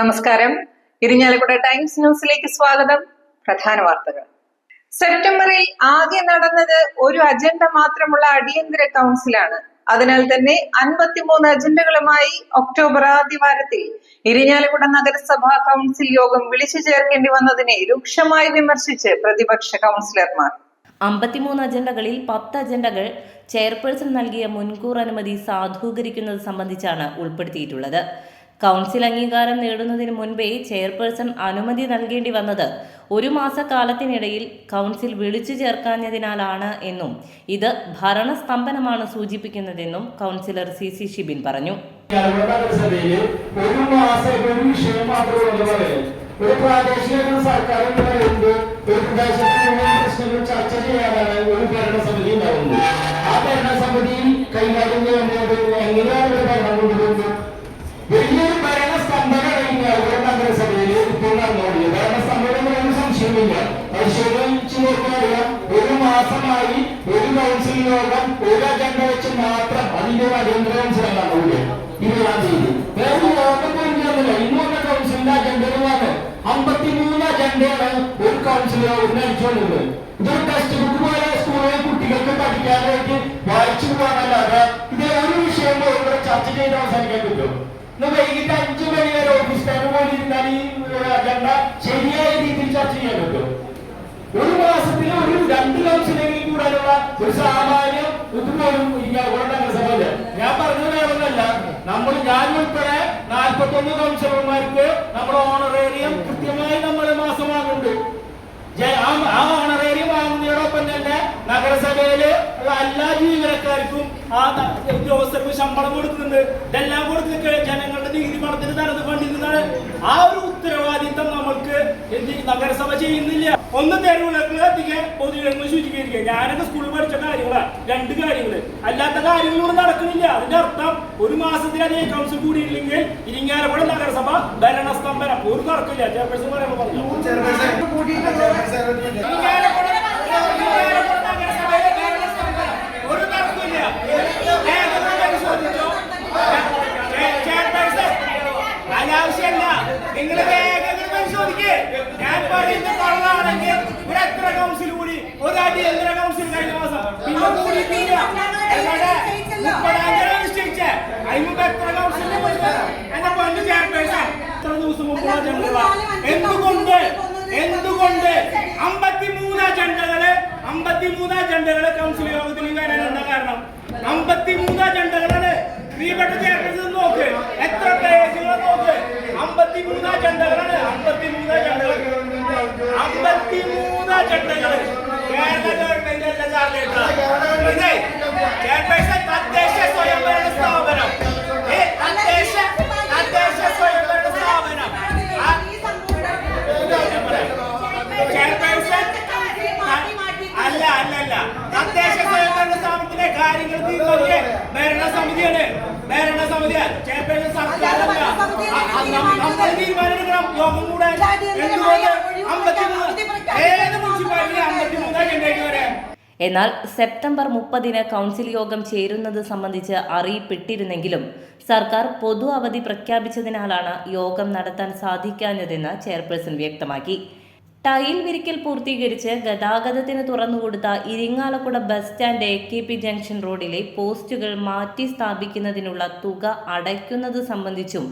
നമസ്കാരം. ഇരിഞ്ഞാലക്കുട ടൈംസ് ന്യൂസിലേക്ക് സ്വാഗതം. പ്രധാന വാർത്തകൾ. സെപ്റ്റംബറിൽ ആകെ നടന്നത് ഒരു അജണ്ട മാത്രമുള്ള അടിയന്തര കൗൺസിലാണ്. അതിനാൽ തന്നെ അൻപത്തിമൂന്ന് അജണ്ടകളുമായി ഒക്ടോബർ ആദ്യവാരത്തിൽ ഇരിഞ്ഞാലക്കുട നഗരസഭാ കൗൺസിൽ യോഗം വിളിച്ചു ചേർക്കേണ്ടി വന്നതിനെ രൂക്ഷമായി വിമർശിച്ച് പ്രതിപക്ഷ കൗൺസിലർമാർ. അമ്പത്തിമൂന്ന് അജണ്ടകളിൽ പത്ത് അജണ്ടകൾ ചെയർപേഴ്സൺ നൽകിയ മുൻകൂർ അനുമതി സാധൂകരിക്കുന്നത് സംബന്ധിച്ചാണ് ഉൾപ്പെടുത്തിയിട്ടുള്ളത്. കൗൺസിൽ അംഗീകാരം നേടുന്നതിന് മുൻപേ ചെയർപേഴ്സൺ അനുമതി നൽകേണ്ടി വന്നത് ഒരു മാസക്കാലത്തിനിടയിൽ കൗൺസിൽ വിളിച്ചു ചേർക്കാഞ്ഞതിനാലാണ് എന്നും ഇത് ഭരണസ്തംഭനമാണ് സൂചിപ്പിക്കുന്നതെന്നും കൗൺസിലർ സി സി ഷിബിൻ പറഞ്ഞു. ഒരു പ്രാദേശിക ചർച്ച ചെയ്യാനാണ് ഒരു ഭരണസമിതി ആ ഭരണസമിതിയിൽ കൈകാര്യം എങ്ങനെയാണ് ഭരണം വലിയൊരു ഭരണസ്തംഭന കഴിഞ്ഞാൽ ഒരു നഗരസഭയിൽ ഇപ്പോൾ കാരണം പറയുന്ന സംശയമില്ല. പരിശോധിച്ചു നോക്കിയാൽ ഒരു മാസമായി ഒരു കൗൺസിൽ യോഗം ഒരു അജണ്ട വെച്ച് മാത്രം അതിന്റെ അടിയന്തര കൗൺസിലാണ് നടന്നത് ഇരുപതാം തീയതി വേറെ യോഗം പോയിരുന്നില്ല ഇന്ന് കൗൺസിലിന്റെ അജണ്ടകളാണ് അമ്പത്തിമൂന്ന് അജണ്ടയാണ് ഒരു കൗൺസിൽ യോഗത്തിന് അയച്ചുകൊണ്ടിരുന്നത് ഇതൊരു ടെക്സ്റ്റ് ബുക്ക് പോലെ സ്കൂളിലെ കുട്ടികൾക്ക് പഠിക്കാനായിട്ട് വായിച്ചു പോകാനല്ലാതെ ഇത് ഒരു വിഷയം ചർച്ച ചെയ്ത് അവസാനിക്കാൻ പറ്റും ഇന്ന് വൈകിട്ട് അഞ്ചു മണി വരെ ഓഫീസ് ടൈം ഈ അജണ്ട ശരിയായ രീതിയിൽ ചർച്ച ചെയ്യാൻ പറ്റും ഒരു മാസത്തിൽ ഒരു രണ്ട് കൗൺസിലെങ്കിലും കൂടാനുള്ള ഒരു സാമാന്യം ഇതുപോലും നഗരസഭയിൽ. ഞാൻ പറഞ്ഞത് നമ്മൾ ഞാൻ ഉൾപ്പെടെ നാൽപ്പത്തൊന്ന് കൗൺസിലർമാർക്ക് നമ്മുടെ ഓണറേറിയം കൃത്യമായി നമ്മൾ മാസം വാങ്ങുന്നുണ്ട്. ആ ഓണറേറിയം വാങ്ങുന്നതോടൊപ്പം തന്നെ നഗരസഭയിൽ എല്ലാ ജീവനക്കാർക്കും ആ ഉദ്യോഗസ്ഥർക്ക് ശമ്പളം കൊടുക്കുന്നുണ്ട്. ഇതെല്ലാം കൊടുത്തിട്ട് ജനങ്ങളുടെ നികുതി പണത്തിന് തനത് ഫണ്ടിൽ ആ ഒരു ഉത്തരവാദിത്തം നമ്മൾക്ക് എന്ത് നഗരസഭ ചെയ്യുന്നില്ല. ഒന്ന് തെരുവിളക്ക് എത്തിക്കാൻ പൊതുജനങ്ങൾ ശുചീകരിക്കുക. ഞാനൊക്കെ സ്കൂളിൽ പഠിച്ച കാര്യങ്ങളാണ് രണ്ട് കാര്യങ്ങൾ അല്ലാത്ത കാര്യങ്ങളൊന്നും നടക്കുന്നില്ല. അതിന്റെ അർത്ഥം ഒരു മാസത്തിലധികം കൗൺസിൽ കൂടിയില്ലെങ്കിൽ ഇരിങ്ങാലക്കുട നഗരസഭ ഭരണസ്തംഭനം. ഒരു തർക്കമില്ല. ചെയർപേഴ്സൺ പറയുമ്പോൾ പറഞ്ഞു ഇരിങ്ങാലക്കുട ഇരിങ്ങാലക്കുട നഗരസഭയിലെ ഭരണസ്തംഭനം ഒരു തർക്കമില്ല ഏതൊക്കെ പരിശോധിച്ചോ ചെ- ചെയർപേഴ്സൺ അനാവശ്യമല്ല നിങ്ങൾ വേഗം പരിശോധിക്കേ ഞാൻ പറയുന്ന കള്ളാണെങ്കിൽ ഒരു എത്ര കൗൺസിൽ കൂടി ഒരു അടിയന്തര കൗൺസിൽ കഴിഞ്ഞ മാസം പിന്നെ കൂടിയിട്ടില്ല എവിടെ മുപ്പതാം നിശ്ചയിച്ച അതിന് എത്ര കൗൺസിൽ എന്നെ പണ്ട് ചെയർപേഴ്സൺ എത്ര ദിവസം മുമ്പ് അജണ്ടകളാ എന്തുകൊണ്ട് എന്തുകൊണ്ട് അമ്പത്തിമൂന്ന് അജണ്ടകൾ അമ്പത്തിമൂന്ന് അജണ്ടകൾ കൗൺസിൽ യോഗത്തിൽ വരാൻ എന്താ കാരണം അമ്പത്തിമൂന്ന് അജണ്ടകളാണ് പ്രിയപ്പെട്ട ചെയർപേഴ്സൺ നോക്ക്. എത്ര പേജുകൾ നോക്ക്. അമ്പത്തിമൂന്ന് അജണ്ടകളാണ്. ചണ്ടകൾ അമ്പത്തി അമ്പത്തിമൂന്ന് ചണ്ടകൾ കേരള ഗവൺമെന്റ് അല്ല ചെയർപേഴ്സൺ തദ്ദേശ സ്വയംഭരണ സ്ഥാപനം. കാര്യങ്ങൾ തീരുമാനിക്കുക ഭരണസമിതിയാണ്. ഭരണസമിതിയാണ് ചെയർപേഴ്സൺ സർക്കാരല്ല നമ്മൾ തീരുമാനമെടുക്കണം. യോഗം കൂടെ ഏത് മുനിസിപ്പാലിറ്റി വരെ? എന്നാൽ സെപ്റ്റംബർ മുപ്പതിന് കൗൺസിൽ യോഗം ചേരുന്നത് സംബന്ധിച്ച് അറിയിപ്പിട്ടിരുന്നെങ്കിലും സർക്കാർ പൊതു അവധി പ്രഖ്യാപിച്ചതിനാലാണ് യോഗം നടത്താൻ സാധിക്കാഞ്ഞതെന്ന് ചെയർപേഴ്സൺ വ്യക്തമാക്കി. ടൈൽ വിരിക്കൽ പൂർത്തീകരിച്ച് ഗതാഗതത്തിന് തുറന്നുകൊടുത്ത Irinjalakuda bus stand A K P junction റോഡിലെ പോസ്റ്റുകൾ മാറ്റി സ്ഥാപിക്കുന്നതിനുള്ള തുക അടയ്ക്കുന്നത് സംബന്ധിച്ചും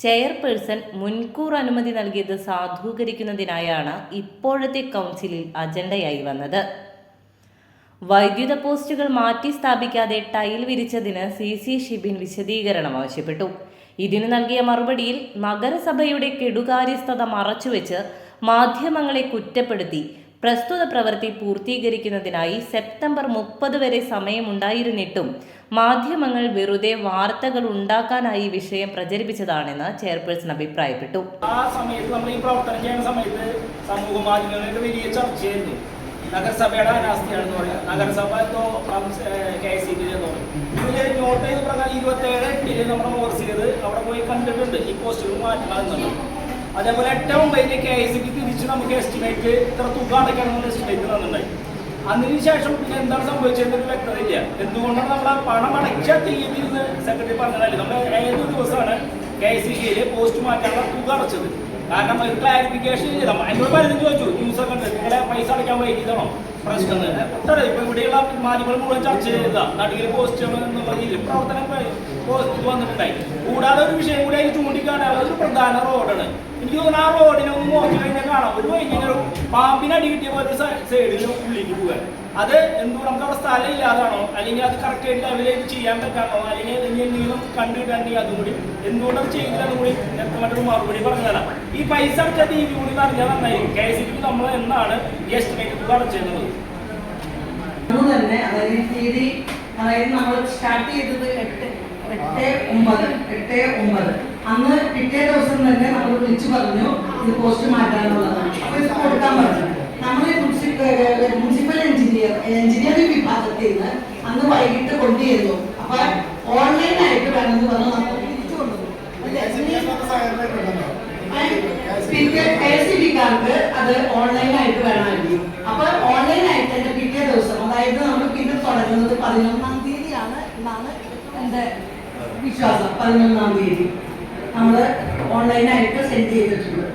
ചെയർപേഴ്സൺ മുൻകൂർ അനുമതി നൽകിയത് സാധൂകരിക്കുന്നതിനായാണ് ഇപ്പോഴത്തെ കൗൺസിലിൽ അജണ്ടയായി വന്നത്. വൈദ്യുത പോസ്റ്റുകൾ മാറ്റി സ്ഥാപിക്കാതെ ടൈൽ വിരിച്ചതിന് സി സി ഷിബിൻ വിശദീകരണം ആവശ്യപ്പെട്ടു. ഇതിന് നൽകിയ മറുപടിയിൽ നഗരസഭയുടെ കെടുകാര്യസ്ഥത മറച്ചുവെച്ച് മാധ്യമങ്ങളെ കുറ്റപ്പെടുത്തി പ്രസ്തുത പ്രവൃത്തി പൂർത്തീകരിക്കുന്നതിനായി സെപ്റ്റംബർ മുപ്പത് വരെ സമയമുണ്ടായിരുന്നിട്ടും മാധ്യമങ്ങൾ വെറുതെ വാർത്തകൾ ഉണ്ടാക്കാനായി വിഷയം പ്രചരിപ്പിച്ചതാണെന്ന് ചെയർപേഴ്സൺ അഭിപ്രായപ്പെട്ടു. ആ സമയത്ത് നമ്മൾ ഈ പ്രവർത്തനം ചെയ്യുന്ന സമയത്ത് സമൂഹ മാധ്യമങ്ങളുടെ വലിയ ചർച്ചയായിരുന്നു. നഗരസഭയുടെ അനാസ്ഥയാണെന്ന് പറയാം നഗരസഭ എന്തോ കെ എസ് സി നോട്ട് ചെയ്ത പ്രകാരം ഇരുപത്തി ഏഴ് എട്ടിൽ നമ്മുടെ മോർസിയർ അവിടെ പോയി കണ്ടിട്ടുണ്ട്. ഈ പോസ്റ്റുകൾ മാറ്റണമെന്നുണ്ട് അതേപോലെ ഏറ്റവും വലിയ കെ എസ് സിക്ക് തിരിച്ച് നമുക്ക് എസ്റ്റിമേറ്റ് ഇത്ര തുക അടയ്ക്കണമെന്ന് എസ്റ്റിമേറ്റ് തന്നിട്ടുണ്ടായി. അതിന് ശേഷം പിന്നെ എന്താണ് സംഭവിച്ചതെന്ന് വ്യക്തതയില്ല എന്തുകൊണ്ടാണ് നമ്മൾ പണം അടച്ച തീയതി എന്ന് സെക്രട്ടറി പറഞ്ഞതല്ലേ? നമ്മൾ ഏത് ദിവസമാണ് കെ സി കെയിൽ പോസ്റ്റ് മാറ്റാനുള്ള തുക അടച്ചത്. കാരണം ഒരു ക്ലാരിഫിക്കേഷൻ ചെയ്താൽ അതിനോട് പലരും ചോദിച്ചു. ന്യൂസൊക്കെ ഉണ്ട് നിങ്ങളെ പൈസ അടയ്ക്കാൻ വൈകിയതാണോ പ്രശ്നം ഒട്ടേ ഇപ്പൊ ഇവിടെയുള്ള മാധ്യമങ്ങൾ മുഴുവൻ ചർച്ച ചെയ്തതാ നടിയിൽ പോസ്റ്റ് എന്നുള്ള രീതിയിൽ പ്രവർത്തനം പോസ്റ്റ് വന്നിട്ടുണ്ടായി. കൂടാതെ ഒരു വിഷയം കൂടി അതിൽ ചൂണ്ടിക്കാണാനുള്ള ഒരു പ്രധാന റോഡാണ്. എനിക്ക് തോന്നുന്നു ആ റോഡിനെ ഒന്ന് നോക്കി കഴിഞ്ഞാൽ കാണാം. ഒരു വൈകിയൊരു പാമ്പിന് അടി കിട്ടിയ പോലെ സൈഡിൽ ഉള്ളിലേക്ക് പോകാൻ അത് എന്തോ നമുക്ക് അവിടെ സ്ഥലം ഇല്ലാതാണോ? അല്ലെങ്കിൽ അത് കറക്റ്റ് ആയിട്ട് ലെവലിലേക്ക് ചെയ്യാൻ പറ്റാണോ അല്ലെങ്കിൽ എന്തെങ്കിലും കണ്ടുകിട്ടാണെങ്കിൽ അതും കൂടി. എന്തുകൊണ്ടത് കൂടി? വ്യക്തമായിട്ടൊരു മറുപടി പറഞ്ഞു തരാം ഈ പൈസ അടച്ച രീതി കൂടി അറിഞ്ഞാൽ നന്നായിരിക്കും കെ സി ബിക്ക് നമ്മൾ എന്നാണ് എസ്റ്റിമേറ്റ് തുക അടച്ചിരുന്നത് അതായത് തീയതി നമ്മൾ സ്റ്റാർട്ട് ചെയ്തത് എട്ട് എട്ട് ഒമ്പത് എട്ട് ഒമ്പത്. അന്ന് പിറ്റേ ദിവസം തന്നെ നമ്മൾ വിളിച്ചു പറഞ്ഞു ഇത് പോസ്റ്റ് മാറ്റാനുള്ളതാണ് അപ്പൊ ഇത് കൊടുക്കാൻ പറഞ്ഞു. നമ്മൾ മുനിസിപ്പൽ എഞ്ചിനീയർ എഞ്ചിനീയറിംഗ് വിഭാഗത്തിൽ നിന്ന് അന്ന് വൈകിട്ട് കൊണ്ടുവരുന്നു. അപ്പൊ ഓൺലൈനായിട്ട് വേണമെന്ന് പറഞ്ഞു. നമ്മൾ തിരിച്ചു കൊണ്ടുവന്നു പിന്നെ കെ സി കാർക്ക് അത് ഓൺലൈനായിട്ട് വേണമായിരിക്കും. അപ്പൊ ഓൺലൈനായിട്ട് എന്റെ പിറ്റേ ദിവസം അതായത് നമ്മൾ പിന്നെ തുടങ്ങുന്നത് പതിനൊന്നാം തീയതിയാണ് എന്നാണ് എന്റെ വിശ്വാസം. പതിനൊന്നാം തീയതി നമ്മൾ ഓൺലൈനായിട്ട് സെൻഡ് ചെയ്തിട്ടുണ്ട്.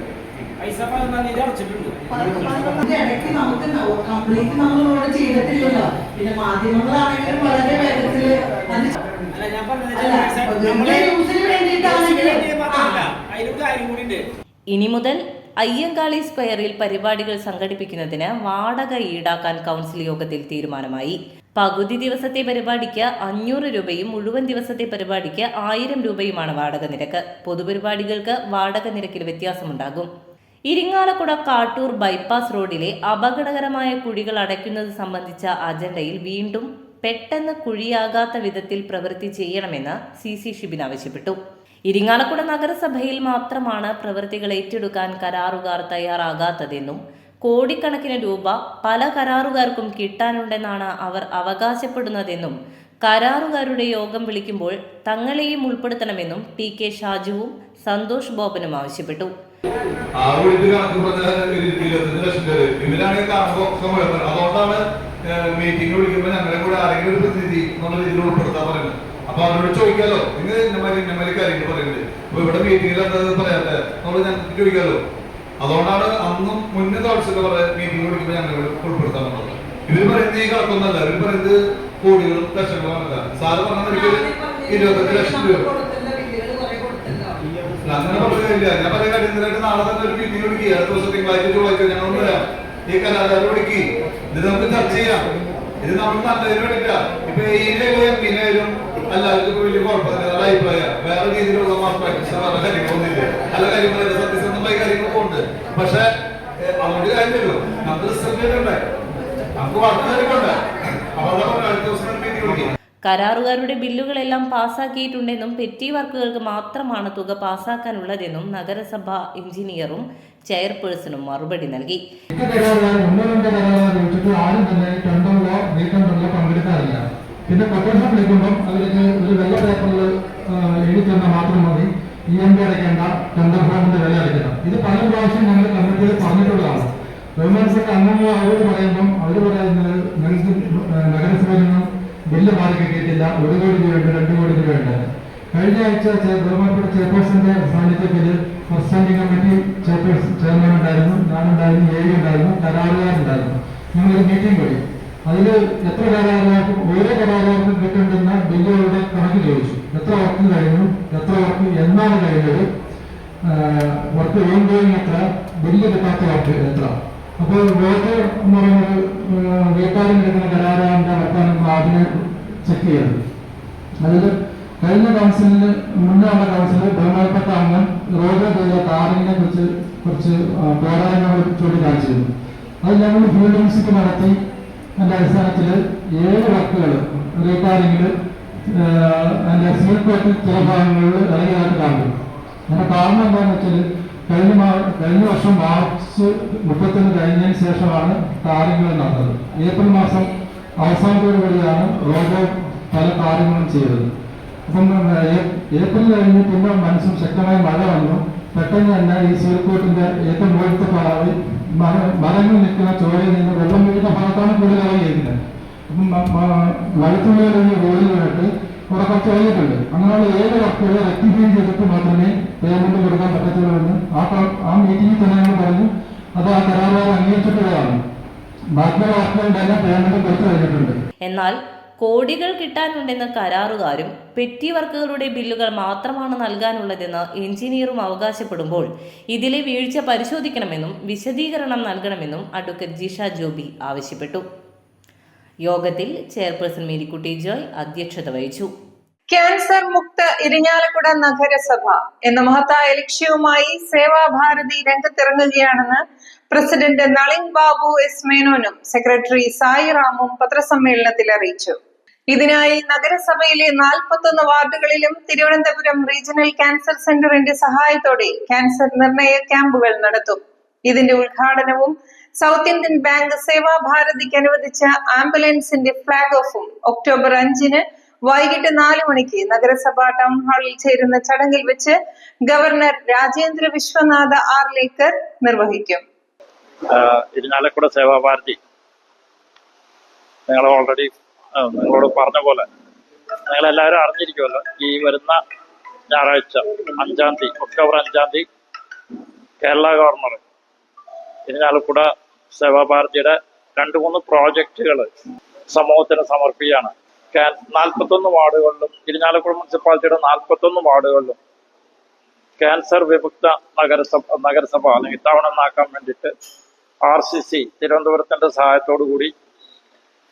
ഇടയ്ക്ക് നമുക്ക് കംപ്ലീറ്റ് നമ്മളോട് ചെയ്തിട്ടില്ലല്ലോ. പിന്നെ മാധ്യമങ്ങളാണെങ്കിലും വളരെ വേഗത്തിൽ അല്ല ന്യൂസിന് വേണ്ടിയിട്ടാണെങ്കിലും മാത്രമല്ല കാര്യം കൂടി ഉണ്ട്. ഇനി മുതൽ അയ്യങ്കാളി സ്ക്വയറിൽ പരിപാടികൾ സംഘടിപ്പിക്കുന്നതിന് വാടക ഈടാക്കാൻ കൗൺസിൽ യോഗത്തിൽ തീരുമാനമായി. പകുതി ദിവസത്തെ പരിപാടിക്ക് അഞ്ഞൂറ് രൂപയും മുഴുവൻ ദിവസത്തെ പരിപാടിക്ക് ആയിരം രൂപയുമാണ് വാടക നിരക്ക്. പൊതുപരിപാടികൾക്ക് വാടക നിരക്കിൽ വ്യത്യാസമുണ്ടാകും. ഇരിങ്ങാലക്കുട കാട്ടൂർ ബൈപ്പാസ് റോഡിലെ അപകടകരമായ കുഴികൾ അടയ്ക്കുന്നത് സംബന്ധിച്ച അജണ്ടയിൽ വീണ്ടും പെട്ടെന്ന് കുഴിയാകാത്ത വിധത്തിൽ പ്രവൃത്തി ചെയ്യണമെന്ന് സി സി ഷിബിൻ ആവശ്യപ്പെട്ടു. ഇരിങ്ങാലക്കുട നഗരസഭയിൽ മാത്രമാണ് പ്രവൃത്തികൾ ഏറ്റെടുക്കാൻ കരാറുകാർ തയ്യാറാകാത്തതെന്നും കോടിക്കണക്കിന് രൂപ പല കരാറുകാർക്കും കിട്ടാനുണ്ടെന്നാണ് അവർ അവകാശപ്പെടുന്നതെന്നും കരാറുകാരുടെ യോഗം വിളിക്കുമ്പോൾ തങ്ങളെയും ഉൾപ്പെടുത്തണമെന്നും ടി കെ ഷാജുവും സന്തോഷ് ബോബനും ആവശ്യപ്പെട്ടു. അതുകൊണ്ടാണ് മീറ്റിംഗ് വിളിക്കുമ്പോൾ ഞങ്ങളെ കൂടെ ആരെങ്കിലും ഒരു പ്രതിനിധി ഉൾപ്പെടുത്താൻ പറയുന്നത്. അപ്പൊ അവരോട് ചോദിക്കാലോ? നിങ്ങൾ ഇന്നമാരി ഇന്നമാതിരി കാര്യങ്ങൾ പറയുന്നത് അപ്പൊ ഇവിടെ മീറ്റിംഗിൽ എന്താ പറയാത്തെ? നമ്മൾ ഞങ്ങൾക്ക് ചോദിക്കാലോ? അതുകൊണ്ടാണ് അന്നും മുന്നേ താഴ്ചയൊക്കെ പറയാൻ മീറ്റിംഗ് കൊടുക്കുമ്പോൾ ഞങ്ങൾ ഉൾപ്പെടുത്താൻ പറഞ്ഞത്. ഇവർ പറയുന്നത് ഈ കണക്കൊന്നല്ല. ഇവർ പറയുന്നത് കോടികളും ലക്ഷങ്ങളുമല്ല സാറ് പറഞ്ഞ ഇരുപത്തഞ്ച് ലക്ഷം രൂപ. അല്ല, അങ്ങനെ പറയുന്നില്ല ഞാൻ പറയാൻ കഴിയുന്നതായിട്ട് നാളെ തന്നെ ഒരു മീറ്റിംഗ് വിളിക്കുക അടുത്ത ദിവസം തിങ്കളാഴ്ച ചൊവ്വാഴ്ച ഞങ്ങൾ വരാം. ഈ കലാകാരം വിളിക്കുക ഇത് നമുക്ക് ചർച്ച ചെയ്യാം. ഇത് നമ്മൾ നല്ലതിന് വേണ്ടിട്ടാ ഇപ്പൊ ഈ എം പിന്നായാലും എല്ലാവർക്കും ഇപ്പൊ വലിയ കുഴപ്പമില്ല. നല്ല അഭിപ്രായം. വേറെ രീതിയിലുള്ള വേറെ കാര്യങ്ങളൊന്നുമില്ല നല്ല കാര്യങ്ങൾ സത്യസന്ധമായ കാര്യങ്ങളൊക്കെ ഉണ്ട്. പക്ഷെ അവരുടെ കാര്യമല്ലോ നമുക്ക് കിട്ടണ്ടേ? നമുക്ക് അതാ പറഞ്ഞത്, അടുത്ത ദിവസം മീറ്റിംഗ് വിളിക്കും കരാറുകാരുടെ ബില്ലുകളെല്ലാം പാസാക്കിയിട്ടുണ്ടെന്നും പെറ്റി വർക്കുകൾക്ക് മാത്രമാണ് തുക പാസാക്കാനുള്ളതെന്നും നഗരസഭ എഞ്ചിനീയറും ചെയർപേഴ്സണും മറുപടി നൽകി. കരാറുകാർ ഒന്നോ രണ്ടോ കരാറുകാർ ആരും തന്നെ ടെണ്ടറിലോ നീക്കണ്ടറിലോ പങ്കെടുക്കാറില്ല. പിന്നെ കൊട്ടേഷൻ വിളിക്കുമ്പം അവർക്ക് ഒരു വെള്ള പേപ്പറിൽ എഴുതി തന്നാൽ മാത്രം മതി. ഇ എം പി അടയ്ക്കേണ്ട ടെൻഡർ ഫോമിന്റെ വില അടയ്ക്കണം ഇത് പല പ്രാവശ്യം ഞങ്ങൾ കമ്മിറ്റിയിൽ പറഞ്ഞിട്ടുള്ളതാണ്. ഗവൺമെന്റ് അംഗങ്ങൾ അവരോട് പറയുമ്പം അവർ പറയുന്നത് നഗരസഭയിൽ നിന്നും ബില്ല് മാറി കിട്ടിയിട്ടില്ല. ഒരു കോടി രൂപയുണ്ട് രണ്ട് കോടി രൂപയുണ്ട്. കഴിഞ്ഞ ആഴ്ച ഗവൺമെന്റ് ചെയർപേഴ്സന്റെ സാന്നിധ്യത്തിൽ സ്റ്റാൻഡിംഗ് കമ്മിറ്റി ചെയർപേഴ്സൺ ചെയർമാൻ ഉണ്ടായിരുന്നു. ഞാനുണ്ടായിരുന്നു എ ഉണ്ടായിരുന്നു കരാറുകാരുണ്ടായിരുന്നു. ഞങ്ങളൊരു മീറ്റിംഗ് കൂടി അതിൽ എത്ര കരാറുകാർക്കും ഓരോ കരാറുകാർക്കും കിട്ടേണ്ടുന്ന ബില്ലുകളുടെ കണക്ക് ചോദിച്ചു. എത്ര വർക്ക് കഴിഞ്ഞു എത്ര വർക്ക് എന്നാണ് കഴിഞ്ഞത്? വർക്ക് വേണ്ടിയും എത്ര? ബില്ല് കിട്ടാത്ത വർക്ക് എത്ര? അപ്പോൾ വേറെ എന്ന് പറയുന്നത് വേട്ടാരൻ എടുക്കുന്ന കരാറുകാരന്റെ വർക്കാണ് അതിനെ ചെക്ക് ചെയ്യുന്നത് അതായത് കഴിഞ്ഞ കൗൺസിലിന് മുന്നേ ഉള്ള കൗൺസിലിൽ ബഹുമാനപ്പെട്ട അംഗം റോഡ് ചെയ്ത കാറിനെ കുറിച്ച് കുറച്ച് പോരായ്മകൾ ചൂണ്ടിക്കാണിച്ചിരുന്നു. അത് ഞങ്ങൾ ഫീൽഡ് നടത്തി. അതിന്റെ അടിസ്ഥാനത്തിൽ ഏഴ് വർക്കുകൾ റീകാരിങ്ങിൽ അതിന്റെ സീൽ കോട്ടിൽ ചില ഭാഗങ്ങളിൽ ഇറങ്ങിയതായിട്ട് കാണുന്നു. അതിന്റെ കാരണം എന്താണെന്ന് വെച്ചാൽ കഴിഞ്ഞ കഴിഞ്ഞ വർഷം മാർച്ച് മുപ്പത്തൊന്ന് കഴിഞ്ഞതിന് ശേഷമാണ് കാര്യങ്ങൾ നടന്നത്. ഏപ്രിൽ മാസം അവസാനത്തോടു കൂടിയാണ് റോഡ് പല കാര്യങ്ങളും ചെയ്തത്. അപ്പം ഏപ്രിൽ കഴിഞ്ഞ് പിന്നെ മനസ്സും ശക്തമായ മഴ വന്നു. പെട്ടെന്ന് തന്നെ ഈ സൂര്യക്കോട്ടിന്റെ ഏറ്റവും മുകളിലത്തെ ഭാഗത്ത് മര- മരങ്ങൾ നിൽക്കുന്ന ചോരയിൽ നിന്ന് വെള്ളം വീഴുന്ന ഭാഗത്താണ് കൂടുതലായി ചെയ്യുന്നത് വെളുത്തുള്ളിയുടെ റോഡിൽ കുറെ കുറച്ച് കഴിഞ്ഞിട്ടുണ്ട് അങ്ങനെയുള്ള ഏത് വർക്കുകളെ റെക്ടിഫൈ ചെയ്തിട്ട് മാത്രമേ പേയ്മെന്റ് കൊടുക്കാൻ പറ്റത്തുള്ളൂ എന്ന് ആ ആ മീറ്റിംഗിൽ തന്നെ ഞങ്ങൾ പറഞ്ഞു. അത് ആ കരാറുകാർ അംഗീകരിച്ചിട്ടുള്ളതാണ്. ബാക്കിയുള്ള വർക്കുകളുടെ എല്ലാം പേയ്മെന്റ് കൊടുത്തു കഴിഞ്ഞിട്ടുണ്ട്. എന്നാൽ കോടികൾ കിട്ടാനുണ്ടെന്ന് കരാറുകാരും പെറ്റി വർക്കുകളുടെ ബില്ലുകൾ മാത്രമാണ് നൽകാനുള്ളതെന്ന് എഞ്ചിനീയറും അവകാശപ്പെടുമ്പോൾ ഇതിലെ വീഴ്ച പരിശോധിക്കണമെന്നും വിശദീകരണം നൽകണമെന്നും അഡ്വക്കേറ്റ് ജിഷ ജോബി ആവശ്യപ്പെട്ടു. യോഗത്തിൽ ചെയർപേഴ്സൺ മേരിക്കുട്ടി ജോയ് അധ്യക്ഷത വഹിച്ചു. ക്യാൻസർ മുക്ത ഇരിഞ്ഞാലക്കുട നഗരസഭ എന്ന മഹത്തായ ലക്ഷ്യവുമായി സേവാഭാരതി രംഗത്തിറങ്ങുകയാണെന്ന് പ്രസിഡന്റ് നളിൻ ബാബു എസ് മേനോനും സെക്രട്ടറി സായി റാമും പത്രസമ്മേളനത്തിൽ അറിയിച്ചു. ഇതിനായി നഗരസഭയിലെ നാൽപ്പത്തൊന്ന് വാർഡുകളിലും തിരുവനന്തപുരം റീജിയണൽ ക്യാൻസർ സെന്ററിന്റെ സഹായത്തോടെ ക്യാൻസർ നിർണയ ക്യാമ്പുകൾ നടത്തും. ഇതിന്റെ ഉദ്ഘാടനവും സൗത്ത് ഇന്ത്യൻ ബാങ്ക് സേവാഭാരതിക്ക് അനുവദിച്ച ആംബുലൻസിന്റെ ഫ്ളാഗ് ഓഫും ഒക്ടോബർ അഞ്ചിന് വൈകിട്ട് നാല് മണിക്ക് നഗരസഭ ടൗൺ ഹാളിൽ ചേരുന്ന ചടങ്ങിൽ വെച്ച് ഗവർണർ രാജേന്ദ്ര വിശ്വനാഥ ആർലേക്കർ നിർവഹിക്കും. സേവാ സേവാഭാരതി നിങ്ങൾ ഓൾറെഡി നിങ്ങളോട് പറഞ്ഞ പോലെ. നിങ്ങളെല്ലാവരും അറിഞ്ഞിരിക്കുമല്ലോ ഈ വരുന്ന ഞായറാഴ്ച അഞ്ചാം തീയതി ഒക്ടോബർ അഞ്ചാം തീയതി കേരള ഗവർണർ ഇരിഞ്ഞാലക്കുട സേവാഭാരതിയുടെ രണ്ട് മൂന്ന് പ്രോജക്റ്റുകൾ സമൂഹത്തിന് സമർപ്പിക്കുകയാണ്. നാൽപ്പത്തൊന്ന് വാർഡുകളിലും തിരുനാലക്കുട മുനിസിപ്പാലിറ്റിയുടെ നാൽപ്പത്തൊന്ന് വാർഡുകളിലും ക്യാൻസർ വിമുക്ത നഗരസഭ നഗരസഭ അല്ലെങ്കിൽ ടൗൺ എന്നാക്കാൻ വേണ്ടിയിട്ട് ആർ സി സി തിരുവനന്തപുരത്തിന്റെ സഹായത്തോടു കൂടി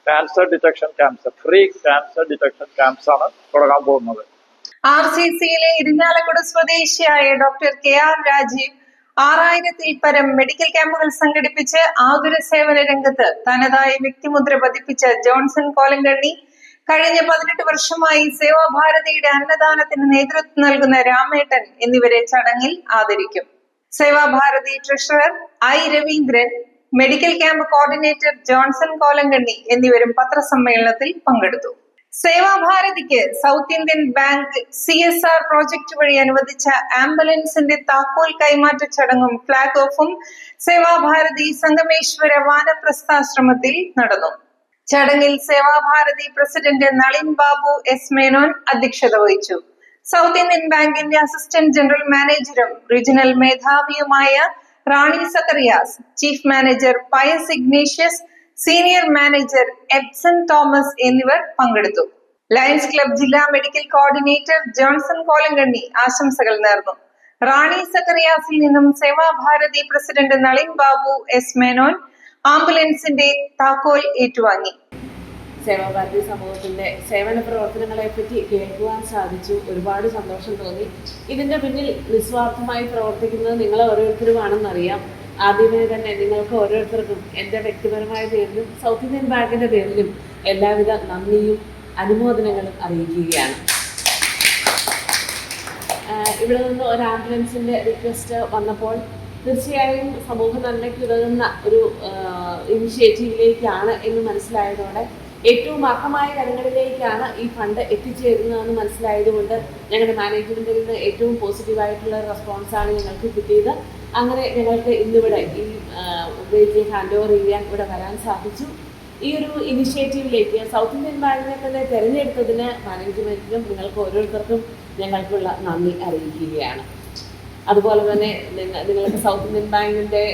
cancer detection camps free cancer detection camps ആണ് തുടങ്ങാൻ പോകുന്നത്. ആർ സി സിയിലെ ഇരിഞ്ഞാലക്കുട സ്വദേശിയായ ഡോക്ടർ കെ ആർ രാജീവ് ആറായിരത്തിൽ പരം മെഡിക്കൽ ക്യാമ്പുകൾ സംഘടിപ്പിച്ച് ആതുര സേവന രംഗത്ത് തനതായ വ്യക്തിമുദ്ര പതിപ്പിച്ച ജോൺസൺ കോലങ്കണ്ണി കഴിഞ്ഞ പതിനെട്ട് വർഷമായി സേവാഭാരതിയുടെ അന്നദാനത്തിന് നേതൃത്വം നൽകുന്ന രാമേട്ടൻ എന്നിവരെ ചടങ്ങിൽ ആദരിക്കും. Sevabharathi treasurer I Raveendran medical camp coordinator Johnson Kolankanni എന്നിവരും പത്രസമ്മേളനത്തിൽ പങ്കെടുത്തു. സേവാഭാരതിക്ക് South Indian bank C S R project വഴി അനുവദിച്ച ആംബുലൻസിന്റെ താക്കോൽ കൈമാറ്റ ചടങ്ങും ഫ്ളാഗ് ഓഫും സേവാഭാരതി സംഗമേശ്വര വാനപ്രസ്ഥാശ്രമത്തിൽ നടന്നു. ചടങ്ങിൽ സേവാഭാരതി പ്രസിഡന്റ് നളിൻ ബാബു എസ് മേനോൻ അധ്യക്ഷത വഹിച്ചു. സൗത്ത് ഇന്ത്യൻ ബാങ്കിന്റെ അസിസ്റ്റന്റ് ജനറൽ മാനേജറും regional മേധാവിയുമായ Rani Zacharias chief manager Pius Ignatius senior manager Ebson Thomas എന്നിവർ പങ്കെടുത്തു. ലയൺസ് ക്ലബ് ജില്ലാ മെഡിക്കൽ കോർഡിനേറ്റർ ജോൺസൺ കോലങ്കണ്ണി ആശംസകൾ നേർന്നു. റാണി സക്കറിയാസിൽ നിന്നും സേവാഭാരതി പ്രസിഡന്റ് നളിൻ ബാബു എസ് മേനോൻ ആംബുലൻസിന്റെ താക്കോൽ ഏറ്റുവാങ്ങി. സേവാഭാരതി സമൂഹത്തിന്റെ സേവന പ്രവർത്തനങ്ങളെ പറ്റി കേൾക്കുവാൻ സാധിച്ചു. ഒരുപാട് സന്തോഷം തോന്നി. ഇതിന്റെ പിന്നിൽ നിസ്വാർത്ഥമായി പ്രവർത്തിക്കുന്നത് നിങ്ങൾ ഓരോരുത്തരുമാണെന്നറിയാം. ആദ്യമേ തന്നെ നിങ്ങൾക്ക് ഓരോരുത്തർക്കും എന്റെ വ്യക്തിപരമായ പേരിലും സൗത്ത് ഇന്ത്യൻ ബാങ്കിന്റെ പേരിലും എല്ലാവിധ നന്ദിയും അനുമോദനങ്ങളും അറിയിക്കുകയാണ്. ഇവിടെ നിന്ന് ഒരു ആംബുലൻസിന്റെ റിക്വസ്റ്റ് വന്നപ്പോൾ തീർച്ചയായും സമൂഹ നന്മയ്ക്ക് ഉതകുന്ന ഒരു ഇനിഷ്യേറ്റീവിലേക്കാണ് എന്ന് മനസ്സിലായതോടെ ഏറ്റവും അർഹമായ കാര്യങ്ങളിലേക്കാണ് ഈ ഫണ്ട് എത്തിച്ചേരുന്നതെന്ന് മനസ്സിലായതുകൊണ്ട് ഞങ്ങളുടെ മാനേജ്മെന്റിൽ നിന്ന് ഏറ്റവും പോസിറ്റീവായിട്ടുള്ള ആണ് ഞങ്ങൾക്ക് കിട്ടിയത്. അങ്ങനെ ഞങ്ങൾക്ക് ഇന്നിവിടെ ഈ ഉപയോഗിച്ച് ഹാൻഡ് ഓവർ ചെയ്യാൻ ഇവിടെ വരാൻ സാധിച്ചു. ഈ ഒരു ഇനിഷ്യേറ്റീവിലേക്ക് സൗത്ത് ഇന്ത്യൻ ബാങ്കിനെ തന്നെ തിരഞ്ഞെടുത്തതിന് മാനേജ്മെന്റിനും നിങ്ങൾക്ക് ഓരോരുത്തർക്കും ഞങ്ങൾക്കുള്ള നന്ദി അറിയിക്കുകയാണ്. അതുപോലെ തന്നെ നിങ്ങൾക്ക് സൗത്ത് ഇന്ത്യൻ ബാങ്കിന്റെ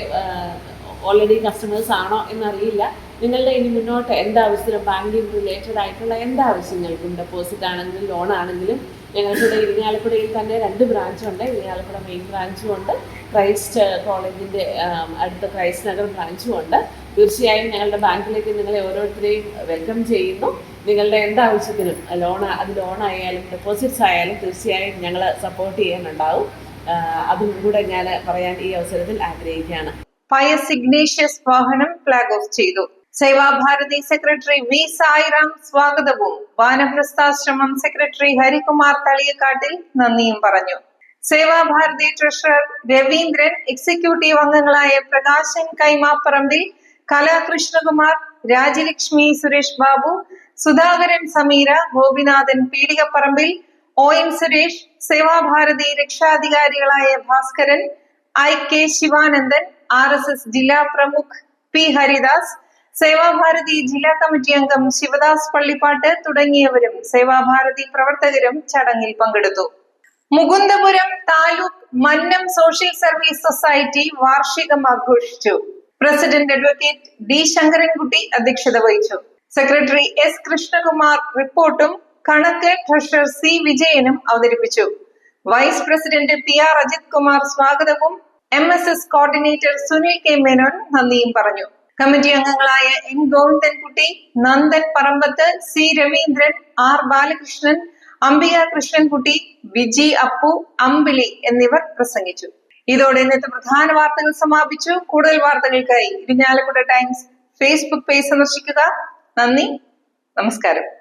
ഓൾറെഡി കസ്റ്റമേഴ്സ് ആണോ എന്നറിയില്ല. നിങ്ങളുടെ ഇനി മുന്നോട്ട് എന്താവശ്യത്തിനും ബാങ്കിങ് റിലേറ്റഡ് ആയിട്ടുള്ള എന്താവശ്യങ്ങൾക്കും ഡെപ്പോസിറ്റ് ആണെങ്കിലും ലോൺ ആണെങ്കിലും ഞങ്ങൾക്കിവിടെ ഇരിഞ്ഞാലപ്പുഴയിൽ തന്നെ രണ്ട് ബ്രാഞ്ചുണ്ട് ഇരിഞ്ഞാലപ്പുഴ മെയിൻ ബ്രാഞ്ചും ഉണ്ട്. ക്രൈസ്റ്റ് കോളേജിന്റെ അടുത്ത ക്രൈസ്റ്റ് നഗർ ബ്രാഞ്ചും ഉണ്ട്. തീർച്ചയായും ഞങ്ങളുടെ ബാങ്കിലേക്ക് നിങ്ങളെ ഓരോരുത്തരെയും വെൽക്കം ചെയ്യുന്നു. നിങ്ങളുടെ എന്താവശ്യത്തിനും ലോൺ അത് ആയാലും ഡെപ്പോസിറ്റ്സ് ആയാലും തീർച്ചയായും ഞങ്ങൾ സപ്പോർട്ട് ചെയ്യാനുണ്ടാവും. അതും കൂടെ ഞാൻ പറയാൻ ഈ അവസരത്തിൽ ആഗ്രഹിക്കുകയാണ്. പയസ് ഇഗ്നേഷ്യസ് വാഹനം ഫ്ലാഗ് ഓഫ് ചെയ്തു. സേവാഭാരതി സെക്രട്ടറി വി സായിറാം സ്വാഗതവും. വാനപ്രസ്ഥാശ്രമം സെക്രട്ടറി ഹരികുമാർ തളിയക്കാട്ടിൽ നന്ദിയും പറഞ്ഞു. സേവാഭാരതി ട്രഷറർ രവീന്ദ്രൻ എക്സിക്യൂട്ടീവ് അംഗങ്ങളായ Prakashan Kaimaparambil Kalakrishnakumar Rajalakshmi Suresh Babu Sudhakaran Sameera Gopinathan Peedikaparambil O N Suresh Sevabharathi രക്ഷാധികാരികളായ Bhaskaran I K Sivanandan R S S ജില്ലാ പ്രമുഖ് പി ഹരിദാസ് സേവാഭാരതി ജില്ലാ കമ്മിറ്റി അംഗം ശിവദാസ് പള്ളിപ്പാട്ട് തുടങ്ങിയവരും സേവാഭാരതി പ്രവർത്തകരും ചടങ്ങിൽ പങ്കെടുത്തു. Mukundapuram taluk Mannam social service society വാർഷികം ആഘോഷിച്ചു. പ്രസിഡന്റ് അഡ്വക്കേറ്റ് ഡി ശങ്കരൻകുട്ടി അധ്യക്ഷത വഹിച്ചു. സെക്രട്ടറി എസ് കൃഷ്ണകുമാർ റിപ്പോർട്ടും കണക്ക് ട്രഷറർ സി വിജയനും അവതരിപ്പിച്ചു. Vice president P R Ajith Kumar സ്വാഗതവും M S S coordinator Sunil K Menon നന്ദിയും പറഞ്ഞു. കമ്മിറ്റി അംഗങ്ങളായ N Govindankutty Nandan Parambath C Raveendran R Balakrishnan Ambika Krishnankutty Viji Appu Ambili എന്നിവർ പ്രസംഗിച്ചു. ഇതോടെ ഇന്നത്തെ പ്രധാന വാർത്തകൾ സമാപിച്ചു. കൂടുതൽ വാർത്തകൾക്കായി ഇരിഞ്ഞാലക്കുട ടൈംസ് ഫേസ്ബുക്ക് പേജ് സന്ദർശിക്കുക. നന്ദി. നമസ്കാരം.